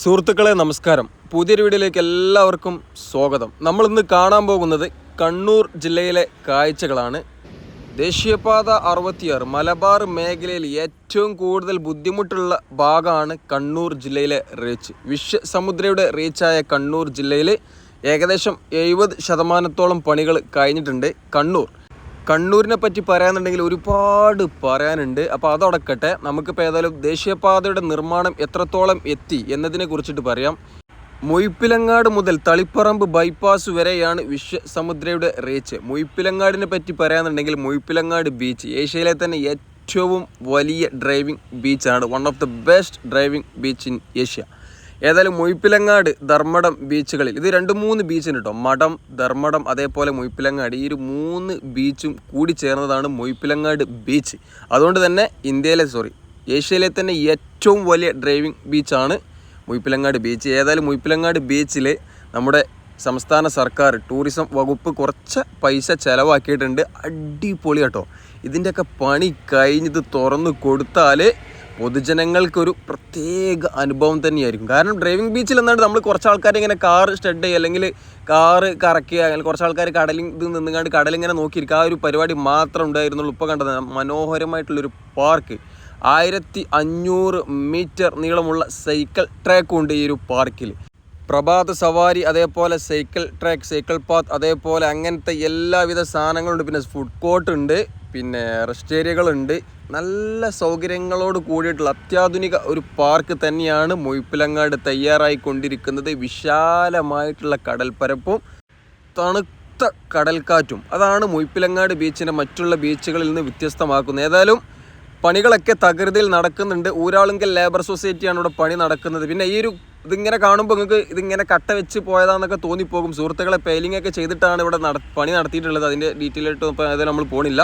സുഹൃത്തുക്കളെ നമസ്കാരം. പുതിയൊരു വീഡിയോയിലേക്ക് എല്ലാവർക്കും സ്വാഗതം. നമ്മൾ ഇന്ന് കാണാൻ പോകുന്നത് കണ്ണൂർ ജില്ലയിലെ കാഴ്ചകളാണ്. ദേശീയപാത അറുപത്തിയാറ് മലബാർ മേഖലയിൽ ഏറ്റവും കൂടുതൽ ബുദ്ധിമുട്ടുള്ള ഭാഗമാണ് കണ്ണൂർ ജില്ലയിലെ റീച്ച്. വിശ്വസമുദ്രയുടെ റീച്ചായ കണ്ണൂർ ജില്ലയിൽ ഏകദേശം എഴുപത് ശതമാനത്തോളം പണികൾ കഴിഞ്ഞിട്ടുണ്ട് കണ്ണൂർ. കണ്ണൂരിനെ പറ്റി പറയാനുണ്ടെങ്കിൽ ഒരുപാട് പറയാനുണ്ട്. അപ്പോൾ അതടക്കട്ടെ നമുക്കിപ്പോൾ ഏതായാലും ദേശീയപാതയുടെ നിർമ്മാണം എത്രത്തോളം എത്തി എന്നതിനെ കുറിച്ചിട്ട് പറയാം. മൊയ്പ്പിലങ്ങാട് മുതൽ തളിപ്പറമ്പ് ബൈപ്പാസ് വരെയാണ് വിശ്വസമുദ്രയുടെ റീച്ച് മൊയ്പ്പിലങ്ങാടിനെ പറ്റി പറയാനുണ്ടെങ്കിൽ മൊയ്പ്പിലങ്ങാട് ബീച്ച് ഏഷ്യയിലെ തന്നെ ഏറ്റവും വലിയ ഡ്രൈവിംഗ് ബീച്ചാണ് one of the best driving beach in Asia ഏതായാലും മൊയ്പ്പിലങ്ങാട് ധർമ്മടം ബീച്ചുകളിൽ. ഇത് രണ്ട് മൂന്ന് ബീച്ചുണ്ട് കേട്ടോ മഠം ധർമ്മടം അതേപോലെ മൊയ്പ്പിലങ്ങാട്. ഈ ഒരു മൂന്ന് ബീച്ചും കൂടി ചേർന്നതാണ് മൊയ്പ്പിലങ്ങാട് ബീച്ച്. അതുകൊണ്ട് തന്നെ ഇന്ത്യയിലെ സോറി ഏഷ്യയിലെ തന്നെ ഏറ്റവും വലിയ ഡ്രൈവിംഗ് ബീച്ചാണ് മുയ്പിലങ്ങാട് ബീച്ച്. ഏതായാലും മുയ്പിലങ്ങാട് ബീച്ചിൽ നമ്മുടെ സംസ്ഥാന സർക്കാർ ടൂറിസം വകുപ്പ് കുറച്ച് പൈസ ചിലവാക്കിയിട്ടുണ്ട്. അടിപൊളി കേട്ടോ ഇതിന്റെയൊക്കെ പണി കഴിഞ്ഞത് തുറന്ന് കൊടുത്താൽ പൊതുജനങ്ങൾക്കൊരു പ്രത്യേക അനുഭവം തന്നെയായിരിക്കും. കാരണം ഡ്രൈവിംഗ് ബീച്ചിൽ എന്നാണ് നമ്മൾ കുറച്ച് ആൾക്കാർ ഇങ്ങനെ കാർ സ്റ്റഡ് ചെയ്യുക അല്ലെങ്കിൽ കാറ് കറക്കുക അല്ലെങ്കിൽ കുറച്ച് ആൾക്കാർ കടലിൽ ഇത് നിന്നുകൊണ്ട് കടലിങ്ങനെ നോക്കിയിരിക്കുക ആ ഒരു പരിപാടി മാത്രം ഉണ്ടായിരുന്നുള്ളൂ ഇപ്പോൾ കണ്ടത്. മനോഹരമായിട്ടുള്ളൊരു പാർക്ക് ആയിരത്തി അഞ്ഞൂറ് മീറ്റർ നീളമുള്ള സൈക്കിൾ ട്രാക്കും ഉണ്ട് ഈ ഒരു പാർക്കിൽ പ്രഭാത സവാരി അതേപോലെ സൈക്കിൾ ട്രാക്ക് സൈക്കിൾ പാത്ത് അതേപോലെ അങ്ങനത്തെ എല്ലാവിധ സാധനങ്ങളുണ്ട്. പിന്നെ ഫുഡ് കോർട്ട് ഉണ്ട് പിന്നെ റെസ്റ്റ് ഏരിയകളുണ്ട് നല്ല സൗകര്യങ്ങളോട് കൂടിയിട്ടുള്ള അത്യാധുനിക ഒരു പാർക്ക് തന്നെയാണ് മൊയ്പ്പിലങ്ങാട് തയ്യാറായിക്കൊണ്ടിരിക്കുന്നത്. വിശാലമായിട്ടുള്ള കടൽപ്പരപ്പും തണുത്ത കടൽക്കാറ്റും. അതാണ് മൊയ്പ്പിലങ്ങാട് ബീച്ചിനെ മറ്റുള്ള ബീച്ചുകളിൽ നിന്ന് വ്യത്യസ്തമാക്കുന്നത്. ഏതായാലും പണികളൊക്കെ തകൃതിയിൽ നടക്കുന്നുണ്ട്. ഊരാളുങ്കൽ ലേബർ സൊസൈറ്റിയാണ് ഇവിടെ പണി നടക്കുന്നത്. പിന്നെ ഈ ഒരു ഇതിങ്ങനെ കാണുമ്പോൾ നിങ്ങൾക്ക് ഇതിങ്ങനെ കട്ട വെച്ച് പോയതാന്നൊക്കെ തോന്നിപ്പോകും. സുഹൃത്തുക്കളെ പെയിലിംഗ് ഒക്കെ ചെയ്തിട്ടാണ് ഇവിടെ നട പണി നടത്തിയിട്ടുള്ളത്. അതിന്റെ ഡീറ്റെയിൽ ആയിട്ട് ഇപ്പോൾ ഏതായാലും നമ്മൾ പോണില്ല.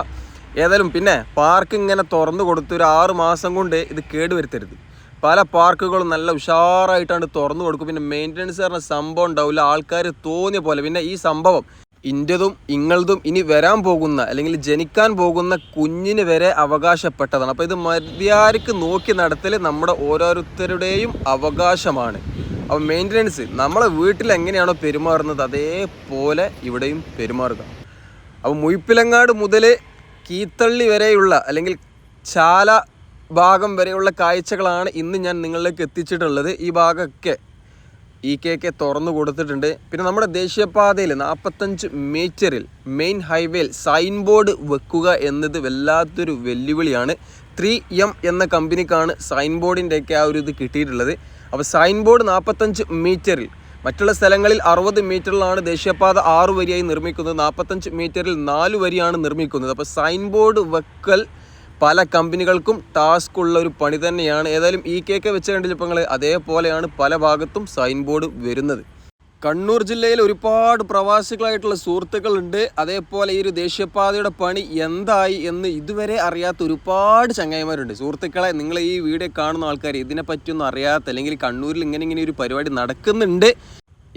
ഏതായാലും പിന്നെ പാർക്ക് ഇങ്ങനെ തുറന്നു കൊടുത്ത് ഒരു ആറ് മാസം കൊണ്ട് ഇത് കേടുവരുത്തരുത്. പല പാർക്കുകളും നല്ല ഉഷാറായിട്ടാണ് തുറന്നു കൊടുക്കും. പിന്നെ മെയിന്റനൻസ് പറഞ്ഞ സംഭവം ഉണ്ടാവില്ല. ആൾക്കാർ തോന്നിയ പോലെ. പിന്നെ ഈ സംഭവം ഇന്റെതും ഇങ്ങളതും ഇനി വരാൻ പോകുന്ന അല്ലെങ്കിൽ ജനിക്കാൻ പോകുന്ന കുഞ്ഞിന് വരെ അവകാശപ്പെട്ടതാണ്. അപ്പോൾ ഇത് മര്യാദയ്ക്ക് നോക്കി നടത്തൽ നമ്മുടെ ഓരോരുത്തരുടെയും അവകാശമാണ്. അപ്പോൾ മെയിന്റനൻസ് നമ്മളെ വീട്ടിൽ എങ്ങനെയാണോ പെരുമാറുന്നത് അതേപോലെ ഇവിടെയും പെരുമാറുക. അപ്പോൾ മുയ്പ്പിലങ്ങാട് മുതൽ കീത്തള്ളി വരെയുള്ള അല്ലെങ്കിൽ ചാല ഭാഗം വരെയുള്ള കാഴ്ചകളാണ് ഇന്ന് ഞാൻ നിങ്ങളിലേക്ക് എത്തിച്ചിട്ടുള്ളത്. ഈ ഭാഗമൊക്കെ ഇ കെ കെ തുറന്നു കൊടുത്തിട്ടുണ്ട്. പിന്നെ നമ്മുടെ ദേശീയപാതയിൽ നാൽപ്പത്തഞ്ച് മീറ്ററിൽ മെയിൻ ഹൈവേയിൽ സൈൻ ബോർഡ് വെക്കുക എന്നത് വല്ലാത്തൊരു വെല്ലുവിളിയാണ്. ത്രീ എം എന്ന കമ്പനിക്കാണ് സൈൻ ബോർഡിന്റെയൊക്കെ ആ ഒരു ഇത് കിട്ടിയിട്ടുള്ളത്. അപ്പോൾ സൈൻ ബോർഡ് നാൽപ്പത്തഞ്ച് മീറ്ററിൽ മറ്റുള്ള സ്ഥലങ്ങളിൽ അറുപത് മീറ്ററിലാണ് ദേശീയപാത ആറ് വരിയായി നിർമ്മിക്കുന്നത്. നാൽപ്പത്തഞ്ച് മീറ്ററിൽ നാല് വരിയാണ് നിർമ്മിക്കുന്നത്. അപ്പോൾ സൈൻ ബോർഡ് വെക്കൽ പല കമ്പനികൾക്കും ടാസ്ക് ഉള്ള ഒരു പണി തന്നെയാണ്. ഏതായാലും ഈ കേക്ക് വെച്ച് കണ്ടില്ല ഇപ്പോൾ നിങ്ങൾ അതേപോലെയാണ് പല ഭാഗത്തും സൈൻ ബോർഡ് വരുന്നത്. കണ്ണൂർ ജില്ലയിൽ ഒരുപാട് പ്രവാസികളായിട്ടുള്ള സുഹൃത്തുക്കളുണ്ട്. അതേപോലെ ഈ ഒരു ദേശീയപാതയുടെ പണി എന്തായി എന്ന് ഇതുവരെ അറിയാത്ത ഒരുപാട് ചങ്ങായിമാരുണ്ട്. സുഹൃത്തുക്കളെ നിങ്ങൾ ഈ വീഡിയോ കാണുന്ന ആൾക്കാർ ഇതിനെപ്പറ്റിയൊന്നും അറിയാത്ത അല്ലെങ്കിൽ കണ്ണൂരിൽ ഇങ്ങനെ ഇങ്ങനെ ഒരു പരിപാടി നടക്കുന്നുണ്ട്.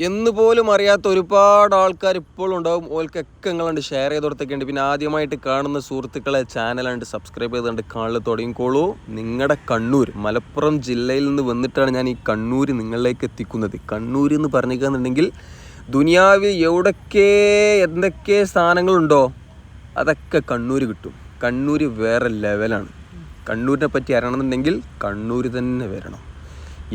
എന്ന് പോലും അറിയാത്ത ഒരുപാട് ആൾക്കാർ ഇപ്പോഴും ഉണ്ടാവും. ഓൽക്കൊക്കെ നിങ്ങളുണ്ട് ഷെയർ ചെയ്ത് കൊടുത്തൊക്കെയുണ്ട്. പിന്നെ ആദ്യമായിട്ട് കാണുന്ന സുഹൃത്തുക്കളെ ചാനലുണ്ട് സബ്സ്ക്രൈബ് ചെയ്തുകൊണ്ട് കാണൽ തുടങ്ങിക്കോളൂ. നിങ്ങളുടെ കണ്ണൂർ മലപ്പുറം ജില്ലയിൽ നിന്ന് വന്നിട്ടാണ് ഞാൻ ഈ കണ്ണൂർ നിങ്ങളിലേക്ക് എത്തിക്കുന്നത്. കണ്ണൂർ എന്ന് പറഞ്ഞിരിക്കുകയെന്നുണ്ടെങ്കിൽ ദുനിയാവിൽ എവിടൊക്കെ എന്തൊക്കെ സ്ഥാനങ്ങളുണ്ടോ അതൊക്കെ കണ്ണൂർ കിട്ടും. കണ്ണൂർ വേറെ ലെവലാണ് കണ്ണൂരിനെ പറ്റി അറിയണമെന്നുണ്ടെങ്കിൽ കണ്ണൂർ തന്നെ വരണം.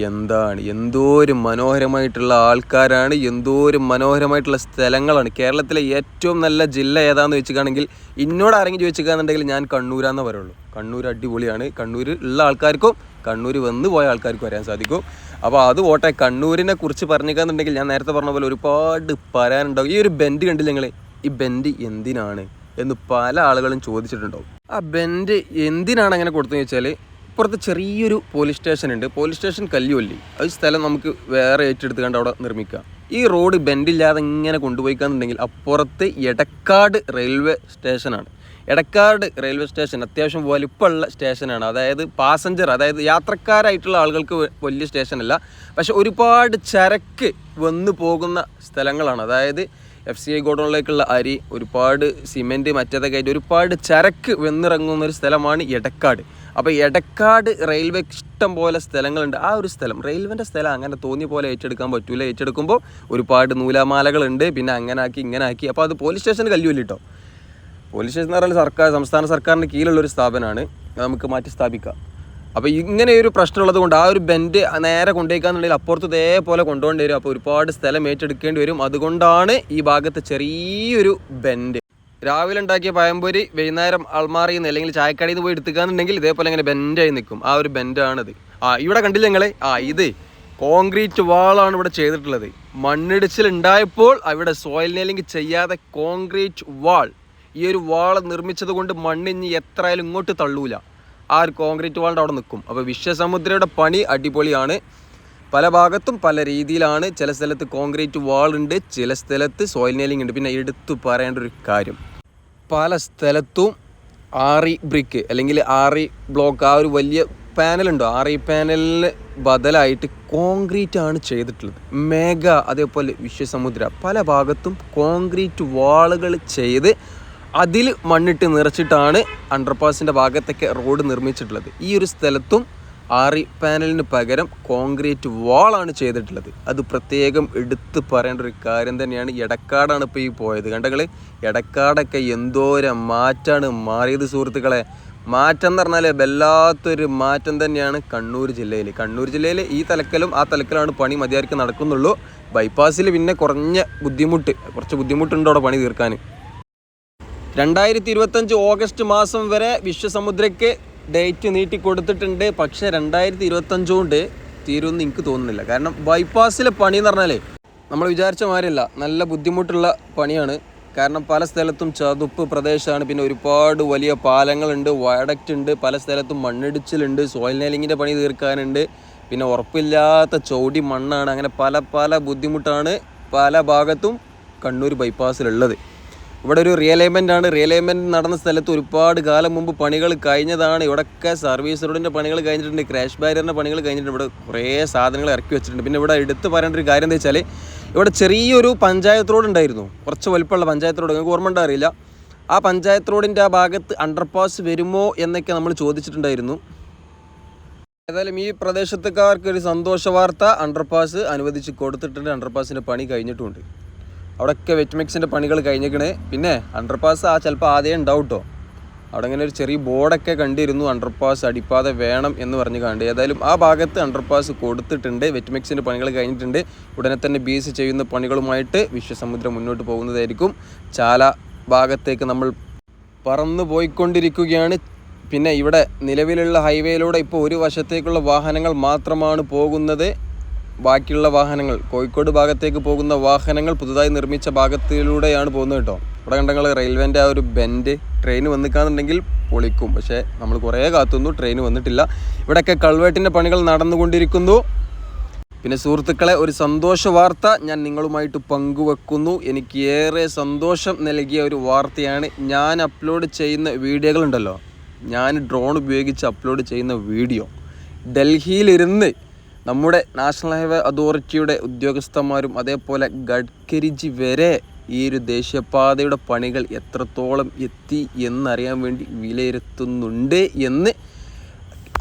എന്താണ്? എന്തോ ഒരു മനോഹരമായിട്ടുള്ള ആൾക്കാരാണ് എന്തോ ഒരു മനോഹരമായിട്ടുള്ള സ്ഥലങ്ങളാണ്. കേരളത്തിലെ ഏറ്റവും നല്ല ജില്ല ഏതാണെന്ന് വെച്ചിട്ടാണെങ്കിൽ എന്നോട് ആരെങ്കിലും ചോദിച്ചിക്കാന്നുണ്ടെങ്കിൽ ഞാൻ കണ്ണൂരാന്നേ പറയുള്ളൂ. കണ്ണൂർ അടിപൊളിയാണ്. കണ്ണൂർ ഉള്ള ആൾക്കാർക്കും കണ്ണൂർ വന്ന് പോയ ആൾക്കാർക്കും വരാൻ സാധിക്കും. അപ്പോൾ അത് പോട്ടെ കണ്ണൂരിനെ കുറിച്ച് പറഞ്ഞിക്കാന്നുണ്ടെങ്കിൽ ഞാൻ നേരത്തെ പറഞ്ഞ പോലെ ഒരുപാട് പറയാനുണ്ടാവും. ഈ ഒരു ബെൻഡ് കണ്ടില്ല നിങ്ങൾ ഈ ബെൻഡ് എന്തിനാണ് എന്ന് പല ആളുകളും ചോദിച്ചിട്ടുണ്ടാവും. ആ ബെൻഡ് എന്തിനാണ് അങ്ങനെ കൊടുത്തതെന്ന് വെച്ചാൽ ഇപ്പുറത്ത് ചെറിയൊരു പോലീസ് സ്റ്റേഷൻ ഉണ്ട്. Police station Kalluvalli. അത് സ്ഥലം നമുക്ക് വേറെ ഏറ്റെടുത്ത് കണ്ട് അവിടെ നിർമ്മിക്കാം ഈ റോഡ് ബെൻഡില്ലാതെ ഇങ്ങനെ കൊണ്ടുപോയിക്കാന്നുണ്ടെങ്കിൽ അപ്പുറത്ത് എടക്കാട് റെയിൽവേ സ്റ്റേഷനാണ് എടക്കാട് റെയിൽവേ സ്റ്റേഷൻ അത്യാവശ്യം വലുപ്പമുള്ള സ്റ്റേഷനാണ് അതായത് പാസഞ്ചർ അതായത് യാത്രക്കാരായിട്ടുള്ള ആളുകൾക്ക് വലിയ സ്റ്റേഷനല്ല പക്ഷെ ഒരുപാട് ചരക്ക് വന്നു പോകുന്ന സ്ഥലങ്ങളാണ്. അതായത് എഫ് സി ഐ ഗോഡൗണിലേക്കുള്ള അരി ഒരുപാട് സിമെന്റ് മറ്റേതൊക്കെ ആയിട്ട് ഒരുപാട് ചരക്ക് വന്നിറങ്ങുന്ന ഒരു സ്ഥലമാണ് എടക്കാട്. അപ്പോൾ എടക്കാട് റെയിൽവേ ഇഷ്ടം പോലെ സ്ഥലങ്ങളുണ്ട്. ആ ഒരു സ്ഥലം റെയിൽവേന്റെ സ്ഥലം അങ്ങനെ തോന്നിയ പോലെ ഏറ്റെടുക്കാൻ പറ്റൂല. ഏറ്റെടുക്കുമ്പോൾ ഒരുപാട് നൂലാമാലകളുണ്ട്. പിന്നെ അങ്ങനെ ആക്കി ഇങ്ങനെ ആക്കി അപ്പോൾ അത് പോലീസ് സ്റ്റേഷന് കല്ലുമില്ല കേട്ടോ പോലീസ് സ്റ്റേഷൻ എന്ന് പറഞ്ഞാൽ സർക്കാർ സംസ്ഥാന സർക്കാരിന്റെ കീഴിലുള്ള ഒരു സ്ഥാപനമാണ് നമുക്ക് മാറ്റി സ്ഥാപിക്കാം. അപ്പോൾ ഇങ്ങനെ ഒരു പ്രശ്നമുള്ളത് കൊണ്ട് ആ ഒരു ബെൻഡ് നേരെ കൊണ്ടുപോയിക്കാന്നുണ്ടെങ്കിൽ അപ്പുറത്ത് ഇതേപോലെ കൊണ്ടുപോകേണ്ടി വരും. അപ്പോൾ ഒരുപാട് സ്ഥലം ഏറ്റെടുക്കേണ്ടി വരും. അതുകൊണ്ടാണ് ഈ ഭാഗത്ത് ചെറിയൊരു ബെൻഡ്. രാവിലെ ഉണ്ടാക്കിയ പഴംപൊരി വൈകുന്നേരം അൾമാറിയിൽ നിന്ന് അല്ലെങ്കിൽ ചായക്കടയിൽ നിന്ന് പോയി എടുത്തുകാന്നുണ്ടെങ്കിൽ ഇതേപോലെ ഇങ്ങനെ ബെൻഡായി നിൽക്കും. ആ ഒരു ബെൻഡാണിത്. ആ ഇവിടെ കണ്ടില്ല ഞങ്ങളെ ആ ഇത് കോൺക്രീറ്റ് വാളാണ് ഇവിടെ ചെയ്തിട്ടുള്ളത്. മണ്ണിടിച്ചിൽ ഉണ്ടായപ്പോൾ അവിടെ സോയിൽ നെയിലിംഗ് ചെയ്യാതെ കോൺക്രീറ്റ് വാൾ. ഈ ഒരു വാൾ നിർമ്മിച്ചത് കൊണ്ട് മണ്ണിഞ്ഞ് എത്രയായാലും ഇങ്ങോട്ട് തള്ളൂല. ആ ഒരു കോൺക്രീറ്റ് വാളിന്റെ അവിടെ നിൽക്കും. അപ്പോൾ വിശ്വസമുദ്രയുടെ പണി അടിപൊളിയാണ്. പല ഭാഗത്തും പല രീതിയിലാണ് ചില സ്ഥലത്ത് കോൺക്രീറ്റ് വാൾ ഉണ്ട് ചില സ്ഥലത്ത് സോയിൽ നെയിലിംഗ് ഉണ്ട്. പിന്നെ എടുത്തു പറയേണ്ട ഒരു കാര്യം. പല സ്ഥലത്തും ആറി ബ്രിക്ക് അല്ലെങ്കിൽ ആറി ബ്ലോക്ക് ആ ഒരു വലിയ പാനലുണ്ടോ ആറി പാനലിന് ബദലായിട്ട് കോൺക്രീറ്റ് ആണ് ചെയ്തിട്ടുള്ളത്. മേഘ അതേപോലെ വിശ്വസമുദ്ര. പല ഭാഗത്തും കോൺക്രീറ്റ് വാളുകൾ ചെയ്ത് അതിൽ മണ്ണിട്ട് നിറച്ചിട്ടാണ് അണ്ടർപാസിന്റെ ഭാഗത്തൊക്കെ റോഡ് നിർമ്മിച്ചിട്ടുള്ളത്. ഈ ഒരു സ്ഥലത്തും ആറി പാനലിന് പകരം കോൺക്രീറ്റ് വാളാണ് ചെയ്തിട്ടുള്ളത്. അത് പ്രത്യേകം എടുത്തു പറയേണ്ട ഒരു കാര്യം തന്നെയാണ്. ഇടക്കാടാണ് ഇപ്പോൾ ഈ പോയത്. കണ്ടകൾ ഇടക്കാടൊക്കെ എന്തോരം മാറ്റാണ് മാറിയത് സുഹൃത്തുക്കളെ. മാറ്റം എന്ന് പറഞ്ഞാൽ വല്ലാത്തൊരു മാറ്റം തന്നെയാണ് കണ്ണൂർ ജില്ലയിൽ കണ്ണൂർ ജില്ലയിൽ ഈ തലക്കലും ആ തലക്കലാണ് പണി മതിയായിരിക്കും നടക്കുന്നുള്ളൂ. ബൈപ്പാസിൽ പിന്നെ കുറഞ്ഞ ബുദ്ധിമുട്ട് കുറച്ച് ബുദ്ധിമുട്ടുണ്ട് അവിടെ പണി തീർക്കാൻ രണ്ടായിരത്തി ഇരുപത്തഞ്ച് ഓഗസ്റ്റ് മാസം വരെ വിശ്വസമുദ്രയ്ക്ക് ഡേറ്റ് നീട്ടി കൊടുത്തിട്ടുണ്ട്. പക്ഷേ രണ്ടായിരത്തി ഇരുപത്തഞ്ചുകൊണ്ട് തീരുമെന്ന് എനിക്ക് തോന്നുന്നില്ല. കാരണം ബൈപ്പാസിലെ പണി എന്ന് പറഞ്ഞാലേ നമ്മൾ വിചാരിച്ച മാതിരിയല്ല. നല്ല ബുദ്ധിമുട്ടുള്ള പണിയാണ്. കാരണം പല സ്ഥലത്തും ചതുപ്പ് പ്രദേശമാണ്. പിന്നെ ഒരുപാട് വലിയ പാലങ്ങളുണ്ട് വയഡക്റ്റ് ഉണ്ട് പല സ്ഥലത്തും മണ്ണിടിച്ചിലുണ്ട് സോയിൽ നെയിലിങ്ങിന്റെ പണി തീർക്കാനുണ്ട്. പിന്നെ ഉറപ്പില്ലാത്ത ചൗടി മണ്ണാണ്. അങ്ങനെ പല പല ബുദ്ധിമുട്ടാണ് പല ഭാഗത്തും കണ്ണൂർ ബൈപ്പാസിലുള്ളത് ഇവിടെ ഒരു റിയലൈൻമെന്റ് ആണ്. റിയലൈൻമെന്റ് നടന്ന സ്ഥലത്ത് ഒരുപാട് കാലം മുമ്പ് പണികൾ കഴിഞ്ഞതാണ്. ഇവിടെയൊക്കെ സർവീസ് റോഡിന്റെ പണികൾ കഴിഞ്ഞിട്ടുണ്ട്. ക്രാഷ് ബാരിയറിന്റെ പണികൾ കഴിഞ്ഞിട്ടുണ്ട്. ഇവിടെ കുറേ സാധനങ്ങൾ ഇറക്കി വെച്ചിട്ടുണ്ട്. പിന്നെ ഇവിടെ എടുത്ത് പറയേണ്ട ഒരു കാര്യം എന്താ വെച്ചാൽ ഇവിടെ ചെറിയൊരു പഞ്ചായത്ത് റോഡ് ഉണ്ടായിരുന്നു. കുറച്ച് വലുപ്പമുള്ള പഞ്ചായത്ത് റോഡ് നിങ്ങൾക്ക് ഓർമ്മ അറിയില്ല. ആ പഞ്ചായത്ത് റോഡിന്റെ ആ ഭാഗത്ത് അണ്ടർപാസ് വരുമോ എന്നൊക്കെ നമ്മൾ ചോദിച്ചിട്ടുണ്ടായിരുന്നു. ഏതായാലും ഈ പ്രദേശത്തുകാർക്ക് ഒരു സന്തോഷ വാർത്ത. അണ്ടർപാസ് അനുവദിച്ച് കൊടുത്തിട്ടുണ്ട്. അണ്ടർപാസിന്റെ പണി കഴിഞ്ഞിട്ടുമുണ്ട് അവിടെയൊക്കെ വെറ്റ്മിക്സിന്റെ പണികൾ കഴിഞ്ഞിരിക്കണ്. പിന്നെ അണ്ടർപാസ് ആ ചിലപ്പോൾ ആദ്യം ഉണ്ടാവും കേട്ടോ അവിടെ ഇങ്ങനെ ഒരു ചെറിയ ബോർഡൊക്കെ കണ്ടിരുന്നു അണ്ടർപാസ് അടിപ്പാതെ വേണം എന്ന് പറഞ്ഞ് കണ്ട്. ഏതായാലും ആ ഭാഗത്ത് അണ്ടർപാസ് കൊടുത്തിട്ടുണ്ട് വെറ്റ്മിക്സിന്റെ പണികൾ കഴിഞ്ഞിട്ടുണ്ട്. ഉടനെ തന്നെ ബീസ് ചെയ്യുന്ന പണികളുമായിട്ട് വിശ്വസമുദ്രം മുന്നോട്ട് പോകുന്നതായിരിക്കും. ചാല ഭാഗത്തേക്ക് നമ്മൾ പറന്നു പോയിക്കൊണ്ടിരിക്കുകയാണ്. പിന്നെ ഇവിടെ നിലവിലുള്ള ഹൈവേയിലൂടെ ഇപ്പോൾ ഒരു വശത്തേക്കുള്ള വാഹനങ്ങൾ മാത്രമാണ് പോകുന്നത്. ബാക്കിയുള്ള വാഹനങ്ങൾ. കോഴിക്കോട് ഭാഗത്തേക്ക് പോകുന്ന വാഹനങ്ങൾ പുതുതായി നിർമ്മിച്ച ഭാഗത്തിലൂടെയാണ് പോകുന്നത് കേട്ടോ. ഇവിടെ കണ്ടങ്ങൾ റെയിൽവേന്റെ ആ ഒരു ബെൻഡ് ട്രെയിൻ വന്നിക്കാന്നുണ്ടെങ്കിൽ പൊളിക്കും. പക്ഷേ നമ്മൾ കുറേ കാത്തുന്നു ട്രെയിൻ വന്നിട്ടില്ല. ഇവിടെയൊക്കെ കൾവേട്ടിന്റെ പണികൾ നടന്നുകൊണ്ടിരിക്കുന്നു. പിന്നെ സുഹൃത്തുക്കളെ ഒരു സന്തോഷ വാർത്ത ഞാൻ നിങ്ങളുമായിട്ട് പങ്കുവെക്കുന്നു. എനിക്ക് ഏറെ സന്തോഷം നൽകിയ ഒരു വാർത്തയാണ് ഞാൻ അപ്ലോഡ് ചെയ്യുന്ന വീഡിയോകളുണ്ടല്ലോ. ഞാൻ ഡ്രോൺ ഉപയോഗിച്ച് അപ്ലോഡ് ചെയ്യുന്ന വീഡിയോ. ഡൽഹിയിലിരുന്ന് നമ്മുടെ നാഷണൽ ഹൈവേ അതോറിറ്റിയുടെ ഉദ്യോഗസ്ഥന്മാരും അതേപോലെ ഗഡ്കരിജി വരെ ഈ ഒരു ദേശീയപാതയുടെ പണികൾ എത്രത്തോളം എത്തി എന്നറിയാൻ വേണ്ടി വിലയിരുത്തുന്നുണ്ട് എന്ന്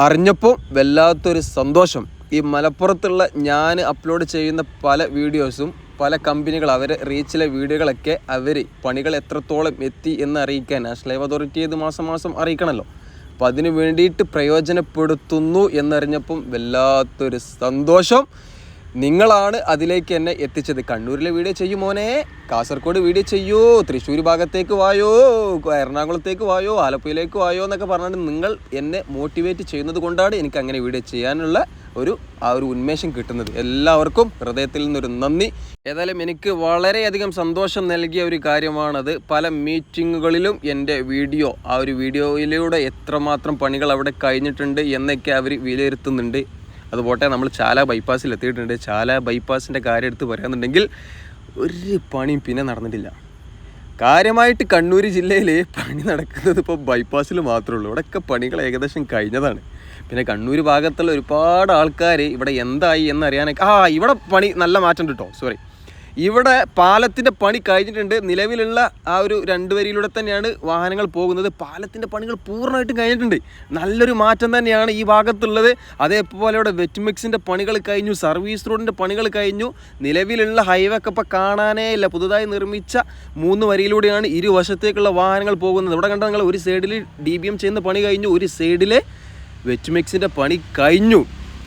അറിഞ്ഞപ്പോൾ വല്ലാത്തൊരു സന്തോഷം. ഈ മലപ്പുറത്തുള്ള ഞാൻ അപ്ലോഡ് ചെയ്യുന്ന പല വീഡിയോസും പല കമ്പനികൾ അവരെ റീച്ചിലെ വീഡിയോകളൊക്കെ അവർ പണികൾ എത്രത്തോളം എത്തി എന്ന് അറിയിക്കാൻ നാഷണൽ ഹൈവേ അതോറിറ്റി ഇത് മാസം മാസം അറിയിക്കണമല്ലോ അപ്പോൾ അതിന് വേണ്ടിയിട്ട് പ്രയോജനപ്പെടുത്തുന്നു എന്നറിഞ്ഞപ്പം വല്ലാത്തൊരു സന്തോഷം. നിങ്ങളാണ് അതിലേക്ക് എന്നെ എത്തിച്ചത്. കണ്ണൂരിലെ വീഡിയോ ചെയ്യും മോനെ. കാസർഗോഡ് വീഡിയോ ചെയ്യൂ. തൃശ്ശൂർ ഭാഗത്തേക്ക് വായോ. എറണാകുളത്തേക്ക് വായോ. ആലപ്പുഴയിലേക്ക് വായോ എന്നൊക്കെ പറഞ്ഞിട്ട് നിങ്ങൾ എന്നെ മോട്ടിവേറ്റ് ചെയ്യുന്നത് കൊണ്ടാണ് എനിക്ക് അങ്ങനെ വീഡിയോ ചെയ്യാനുള്ള ഒരു ആ ഒരു ഉന്മേഷം കിട്ടുന്നത്. എല്ലാവർക്കും ഹൃദയത്തിൽ നിന്നൊരു നന്ദി. ഏതായാലും എനിക്ക് വളരെയധികം സന്തോഷം നൽകിയ ഒരു കാര്യമാണത്. പല മീറ്റിങ്ങുകളിലും എന്റെ വീഡിയോ ആ ഒരു വീഡിയോയിലൂടെ എത്രമാത്രം പണികൾ അവിടെ കഴിഞ്ഞിട്ടുണ്ട് എന്നൊക്കെ അവർ വിലയിരുത്തുന്നുണ്ട്. അതുപോട്ടെ നമ്മൾ ചാല ബൈപ്പാസിൽ എത്തിയിട്ടുണ്ട്. ചാല ബൈപ്പാസിന്റെ കാര്യം എടുത്ത് പറയാന്നുണ്ടെങ്കിൽ ഒരു പണിയും പിന്നെ നടന്നിട്ടില്ല. കാര്യമായിട്ട് കണ്ണൂർ ജില്ലയിൽ പണി നടക്കുന്നത് ഇപ്പോൾ ബൈപ്പാസിൽ മാത്രമേ ഉള്ളൂ. ഇവിടെയൊക്കെ പണികൾ ഏകദേശം കഴിഞ്ഞതാണ്. പിന്നെ കണ്ണൂർ ഭാഗത്തുള്ള ഒരുപാട് ആൾക്കാർ ഇവിടെ എന്തായി എന്നറിയാനൊക്കെ ആ ഇവിടെ പണി നല്ല മാറ്റം കിട്ടോ സോറി ഇവിടെ പാലത്തിന്റെ പണി കഴിഞ്ഞിട്ടുണ്ട്. നിലവിലുള്ള ആ ഒരു രണ്ട് വരിയിലൂടെ തന്നെയാണ് വാഹനങ്ങൾ പോകുന്നത്. പാലത്തിന്റെ പണികൾ പൂർണമായിട്ടും കഴിഞ്ഞിട്ടുണ്ട്. നല്ലൊരു മാറ്റം തന്നെയാണ് ഈ ഭാഗത്തുള്ളത്. അതേപോലെ ഇവിടെ വെറ്റ് മിക്സിന്റെ പണികൾ കഴിഞ്ഞു സർവീസ് റോഡിന്റെ പണികൾ കഴിഞ്ഞു. നിലവിലുള്ള ഹൈവേ ഒക്കെ ഇപ്പോൾ കാണാനേ ഇല്ല. പുതുതായി നിർമ്മിച്ച മൂന്ന് വരിയിലൂടെയാണ് ഇരുവശത്തേക്കുള്ള വാഹനങ്ങൾ പോകുന്നത്. ഇവിടെ കണ്ട നിങ്ങൾ ഒരു സൈഡിൽ ഡി ബി എം ചെയ്യുന്ന പണി കഴിഞ്ഞു. ഒരു സൈഡിൽ വെറ്റ് മിക്സിന്റെ പണി കഴിഞ്ഞു.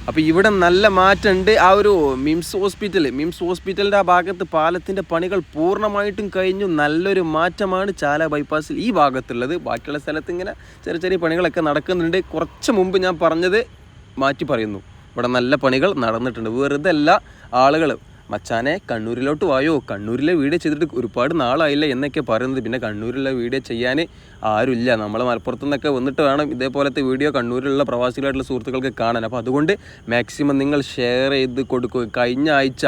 അപ്പോൾ ഇവിടെ നല്ല മാറ്റമുണ്ട്. ആ ഒരു മിംസ് ഹോസ്പിറ്റൽ മിംസ് ഹോസ്പിറ്റലിന്റെ ആ ഭാഗത്ത് പാലത്തിന്റെ പണികൾ പൂർണമായിട്ടും കഴിഞ്ഞു. നല്ലൊരു മാറ്റമാണ് ചാല ബൈപ്പാസിൽ ഈ ഭാഗത്തുള്ളത്. ബാക്കിയുള്ള സ്ഥലത്ത് ഇങ്ങനെ ചെറിയ ചെറിയ പണികളൊക്കെ നടക്കുന്നുണ്ട്. കുറച്ച് മുമ്പ് ഞാൻ പറഞ്ഞത് മാറ്റി പറയുന്നു. ഇവിടെ നല്ല പണികൾ നടന്നിട്ടുണ്ട്. വെറുതെ അല്ല ആളുകൾ മച്ചാനെ കണ്ണൂരിലോട്ട് വായോ? കണ്ണൂരിലെ വീഡിയോ ചെയ്തിട്ട് ഒരുപാട് നാളായില്ല എന്നൊക്കെ പറയുന്നത്. പിന്നെ കണ്ണൂരിലെ വീഡിയോ ചെയ്യാൻ ആരുമില്ല. നമ്മൾ മലപ്പുറത്തു നിന്നൊക്കെ വന്നിട്ട് വേണം ഇതേപോലത്തെ വീഡിയോ കണ്ണൂരിലുള്ള പ്രവാസികളായിട്ടുള്ള സുഹൃത്തുക്കൾക്ക് കാണാൻ. അപ്പോൾ അതുകൊണ്ട് മാക്സിമം നിങ്ങൾ ഷെയർ ചെയ്ത് കൊടുക്കുക കഴിഞ്ഞ ആഴ്ച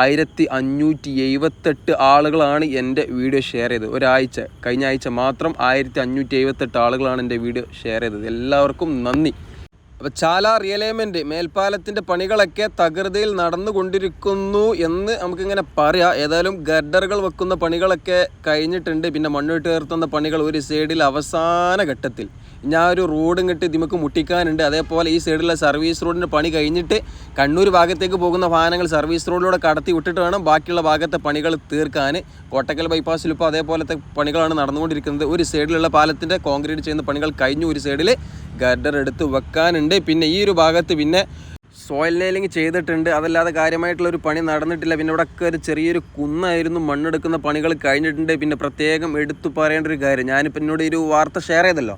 ആയിരത്തി അഞ്ഞൂറ്റി എഴുപത്തെട്ട് ആളുകളാണ് എന്റെ വീഡിയോ ഷെയർ ചെയ്തത്. ഒരാഴ്ച കഴിഞ്ഞ ആഴ്ച മാത്രം ആയിരത്തി അഞ്ഞൂറ്റി എഴുപത്തെട്ട് ആളുകളാണ് എന്റെ വീഡിയോ ഷെയർ ചെയ്തത്. എല്ലാവർക്കും നന്ദി. അപ്പോൾ ചാല റിയലൈൻമെന്റ് മേൽപ്പാലത്തിന്റെ പണികളൊക്കെ തകൃതിയിൽ നടന്നുകൊണ്ടിരിക്കുന്നു എന്ന് നമുക്കിങ്ങനെ പറയാം. ഏതായാലും ഗർഡറുകൾ വെക്കുന്ന പണികളൊക്കെ കഴിഞ്ഞിട്ടുണ്ട്. പിന്നെ മണ്ണിട്ട് ഉയർത്തുന്ന പണികൾ ഒരു സൈഡിൽ അവസാന ഘട്ടത്തിൽ. ഞാൻ ഒരു റോഡും കിട്ടി നമുക്ക് മുട്ടിക്കാനുണ്ട്. അതേപോലെ ഈ സൈഡിലെ സർവീസ് റോഡിന്റെ പണി കഴിഞ്ഞിട്ട് കണ്ണൂർ ഭാഗത്തേക്ക് പോകുന്ന വാഹനങ്ങൾ സർവീസ് റോഡിലൂടെ കടത്തി വിട്ടിട്ട് വേണം ബാക്കിയുള്ള ഭാഗത്തെ പണികൾ തീർക്കാൻ. കോട്ടക്കൽ ബൈപ്പാസിൽ ഇപ്പോൾ അതേപോലത്തെ പണികളാണ് നടന്നുകൊണ്ടിരിക്കുന്നത്. ഒരു സൈഡിലുള്ള പാലത്തിന്റെ കോൺക്രീറ്റ് ചെയ്യുന്ന പണികൾ കഴിഞ്ഞു. ഒരു സൈഡിൽ ഗർഡർ എടുത്ത് വെക്കാനുണ്ട്. പിന്നെ ഈ ഒരു ഭാഗത്ത് പിന്നെ സോയിൽ നെയിലിംഗ് ചെയ്തിട്ടുണ്ട്. അതല്ലാതെ കാര്യമായിട്ടുള്ള ഒരു പണി നടന്നിട്ടില്ല. പിന്നെ ഇവിടെ ഒക്കെ ഒരു ചെറിയൊരു കുന്നായിരുന്നു. മണ്ണെടുക്കുന്ന പണികൾ കഴിഞ്ഞിട്ടുണ്ട്. പിന്നെ പ്രത്യേകം എടുത്തു പറയേണ്ട ഒരു കാര്യം. ഞാനിപ്പോൾ എന്നോട് ഒരു വാർത്ത ഷെയർ ചെയ്തല്ലോ.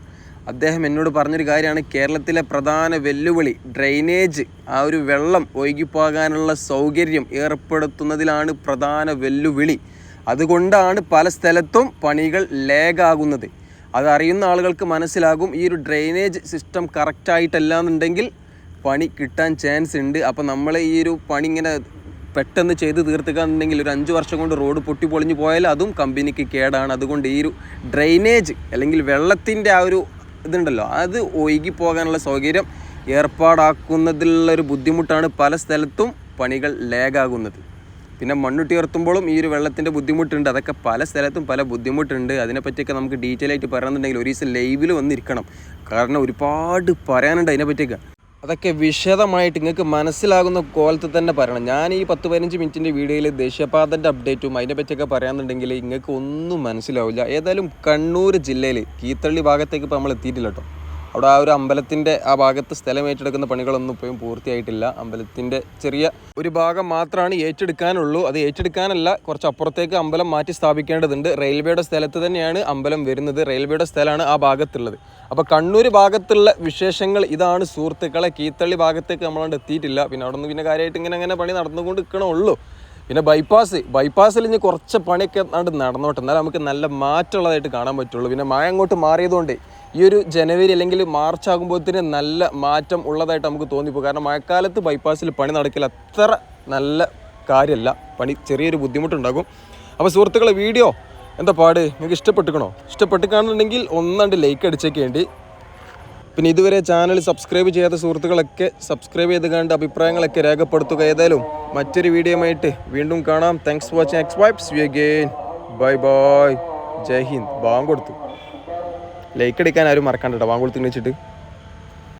അദ്ദേഹം എന്നോട് പറഞ്ഞൊരു കാര്യമാണ്. കേരളത്തിലെ പ്രധാന വെല്ലുവിളി ഡ്രെയിനേജ് ആ ഒരു വെള്ളം ഒഴുകിപ്പോകാനുള്ള സൗകര്യം ഏർപ്പെടുത്തുന്നതിലാണ് പ്രധാന വെല്ലുവിളി. അതുകൊണ്ടാണ് പല സ്ഥലത്തും പണികൾ ലേഗാകുന്നത് അതറിയുന്ന ആളുകൾക്ക് മനസ്സിലാകും. ഈ ഒരു ഡ്രെയിനേജ് സിസ്റ്റം കറക്റ്റായിട്ടല്ല എന്നുണ്ടെങ്കിൽ പണി കിട്ടാൻ ചാൻസ് ഉണ്ട്. അപ്പോൾ നമ്മൾ ഈ ഒരു പണി ഇങ്ങനെ പെട്ടെന്ന് ചെയ്ത് തീർത്തുകയെന്നുണ്ടെങ്കിൽ ഒരു അഞ്ച് വർഷം കൊണ്ട് റോഡ് പൊട്ടി പൊളിഞ്ഞു പോയാൽ അതും കമ്പനിക്ക് കേടാണ്. അതുകൊണ്ട് ഈ ഒരു ഡ്രെയിനേജ് അല്ലെങ്കിൽ വെള്ളത്തിന്റെ ആ ഒരു ഇതുണ്ടല്ലോ അത് ഒഴുകി പോകാനുള്ള സൗകര്യം ഏർപ്പാടാക്കുന്നതിലുള്ള ഒരു ബുദ്ധിമുട്ടാണ് പല സ്ഥലത്തും പണികൾ ലേഗാകുന്നത് പിന്നെ മണ്ണുട്ടി ഉയർത്തുമ്പോഴും ഈ ഒരു വെള്ളത്തിന്റെ ബുദ്ധിമുട്ടുണ്ട്. അതൊക്കെ പല സ്ഥലത്തും പല ബുദ്ധിമുട്ടുണ്ട്. അതിനെപ്പറ്റിയൊക്കെ നമുക്ക് ഡീറ്റെയിൽ ആയിട്ട് പറയണമെന്നുണ്ടെങ്കിൽ ഒരു ദിവസം ലൈവിൽ വന്നിരിക്കണം. കാരണം ഒരുപാട് പറയാനുണ്ട് അതിനെപ്പറ്റിയൊക്കെ. അതൊക്കെ വിശദമായിട്ട് നിങ്ങൾക്ക് മനസ്സിലാകുന്ന കോലത്തിൽ തന്നെ പറയണം. ഞാൻ ഈ പത്ത് പതിനഞ്ച് മിനിറ്റിന്റെ വീഡിയോയിൽ ദേശീയപാതന്റെ അപ്ഡേറ്റും അതിനെപ്പറ്റിയൊക്കെ പറയാമെന്നുണ്ടെങ്കിൽ നിങ്ങൾക്ക് ഒന്നും മനസ്സിലാവില്ല. ഏതായാലും കണ്ണൂർ ജില്ലയിൽ കീത്തള്ളി ഭാഗത്തേക്ക് ഇപ്പോൾ നമ്മൾ എത്തിയിട്ടില്ല കേട്ടോ. അവിടെ ആ ഒരു അമ്പലത്തിന്റെ ആ ഭാഗത്ത് സ്ഥലം ഏറ്റെടുക്കുന്ന പണികളൊന്നും ഇപ്പോഴും പൂർത്തിയായിട്ടില്ല. അമ്പലത്തിന്റെ ചെറിയ ഒരു ഭാഗം മാത്രമാണ് ഏറ്റെടുക്കാനുള്ളൂ. അത് ഏറ്റെടുക്കാനല്ല കുറച്ച് അപ്പുറത്തേക്ക് അമ്പലം മാറ്റി സ്ഥാപിക്കേണ്ടതുണ്ട്. റെയിൽവേയുടെ സ്ഥലത്ത് തന്നെയാണ് അമ്പലം വരുന്നത്. റെയിൽവേയുടെ സ്ഥലമാണ് ആ ഭാഗത്തുള്ളത്. അപ്പോൾ കണ്ണൂർ ഭാഗത്തുള്ള വിശേഷങ്ങൾ ഇതാണ്. സുഹൃത്തുക്കളെ കീത്തള്ളി ഭാഗത്തേക്ക് നമ്മളവിടെ എത്തിയിട്ടില്ല. പിന്നെ അവിടെ നിന്ന് പിന്നെ കാര്യമായിട്ട് ഇങ്ങനെ അങ്ങനെ പണി നടന്നുകൊണ്ട് നിൽക്കണമുള്ളൂ പിന്നെ ബൈപ്പാസ് ബൈപ്പാസിൽ ഇനി കുറച്ച് പണിയൊക്കെ നാട് നടന്നോട്ടെ. എന്നാലും നമുക്ക് നല്ല മാറ്റമുള്ളതായിട്ട് കാണാൻ പറ്റുള്ളൂ. പിന്നെ മഴ അങ്ങോട്ട് മാറിയതുകൊണ്ട് ഈ ഒരു ജനുവരി അല്ലെങ്കിൽ മാർച്ച് ആകുമ്പോഴത്തേന് നല്ല മാറ്റം ഉള്ളതായിട്ട് നമുക്ക് തോന്നിപ്പോകും കാരണം മഴക്കാലത്ത് ബൈപ്പാസിൽ പണി നടക്കില്ല അത്ര നല്ല കാര്യമല്ല പണി ചെറിയൊരു ബുദ്ധിമുട്ടുണ്ടാകും. അപ്പോൾ സുഹൃത്തുക്കളെ വീഡിയോ എന്താ പാട്? നിങ്ങൾക്ക് ഇഷ്ടപ്പെട്ടുക്കണോ? ഇഷ്ടപ്പെട്ട് കാണുന്നുണ്ടെങ്കിൽ ഒന്നാണ്ട് ലൈക്ക് അടിച്ചേക്കേണ്ടി പിന്നെ ഇതുവരെ ചാനൽ സബ്സ്ക്രൈബ് ചെയ്യാത്ത സുഹൃത്തുക്കളൊക്കെ സബ്സ്ക്രൈബ് ചെയ്ത് കണ്ട് അഭിപ്രായങ്ങളൊക്കെ രേഖപ്പെടുത്തുക. ഏതായാലും മറ്റൊരു വീഡിയോയുമായിട്ട് വീണ്ടും കാണാം. താങ്ക്സ് ഫോർ വാച്ചിങ് എക്സ് wipes you again bye bye Jai Hind. Bank കൊടുത്തു. ലൈക്ക് അടിക്കാൻ ആരും മറക്കാണ്ട് കേട്ടോ ബാങ്ക് വെച്ചിട്ട്.